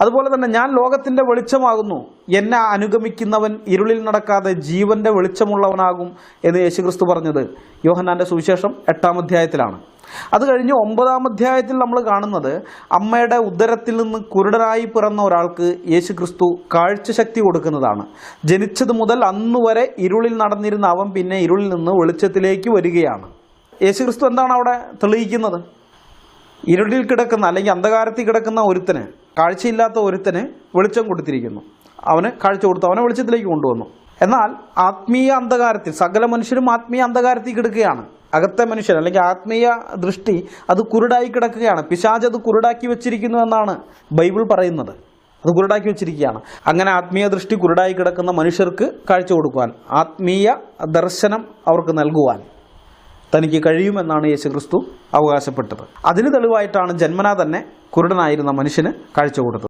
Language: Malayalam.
അതുപോലെ തന്നെ ഞാൻ ലോകത്തിന്റെ വെളിച്ചമാകുന്നു. എന്നെ അനുഗമിക്കുന്നവൻ ഇരുളിൽ നടക്കാതെ ജീവന്റെ വെളിച്ചമുള്ളവനാകും എന്ന് യേശുക്രിസ്തു പറഞ്ഞത് യോഹന്നാന്റെ സുവിശേഷം എട്ടാം അധ്യായത്തിലാണ്. അത് കഴിഞ്ഞ് ഒമ്പതാം അധ്യായത്തിൽ നമ്മൾ കാണുന്നത് അമ്മയുടെ ഉദരത്തിൽ നിന്ന് കുരുടനായി പിറന്ന ഒരാൾക്ക് യേശു യേശുക്രിസ്തു കാഴ്ചശക്തി കൊടുക്കുന്നതാണ്. ജനിച്ചത് മുതൽ അന്ന് വരെ ഇരുളിൽ നടന്നിരുന്ന അവൻ പിന്നെ ഇരുളിൽ നിന്ന് വെളിച്ചത്തിലേക്ക് വരികയാണ്. യേശുക്രിസ്തു എന്താണ് അവിടെ തെളിയിക്കുന്നത്? ഇരുളിൽ കിടക്കുന്ന അല്ലെങ്കിൽ അന്ധകാരത്തിൽ കിടക്കുന്ന ഒരുത്തന് കാഴ്ചയില്ലാത്ത ഒരുത്തന് വെളിച്ചം കൊടുത്തിരിക്കുന്നു. അവന് കാഴ്ച കൊടുത്തു അവനെ വെളിച്ചത്തിലേക്ക് കൊണ്ടുവന്നു. എന്നാൽ ആത്മീയ അന്ധകാരത്തിൽ സകല മനുഷ്യരും ആത്മീയ അന്ധകാരത്തിൽ കിടക്കുകയാണ്. അകത്തെ മനുഷ്യൻ അല്ലെങ്കിൽ ആത്മീയ ദൃഷ്ടി അത് കുരുടായി കിടക്കുകയാണ്. പിശാജ് അത് കുരുടാക്കി വെച്ചിരിക്കുന്നു എന്നാണ് ബൈബിൾ പറയുന്നത്. അത് കുരുടാക്കി വെച്ചിരിക്കുകയാണ്. അങ്ങനെ ആത്മീയ ദൃഷ്ടി കുരുടായി കിടക്കുന്ന മനുഷ്യർക്ക് കാഴ്ച കൊടുക്കുവാൻ ആത്മീയ ദർശനം അവർക്ക് നൽകുവാൻ. തനിക്ക് കഴിയുമെന്നാണ് യേശുക്രിസ്തു അവകാശപ്പെട്ടത്. അതിന് തെളിവായിട്ടാണ് ജന്മനാ തന്നെ കുരുടനായിരുന്ന മനുഷ്യന് കാഴ്ച കൊടുത്തത്.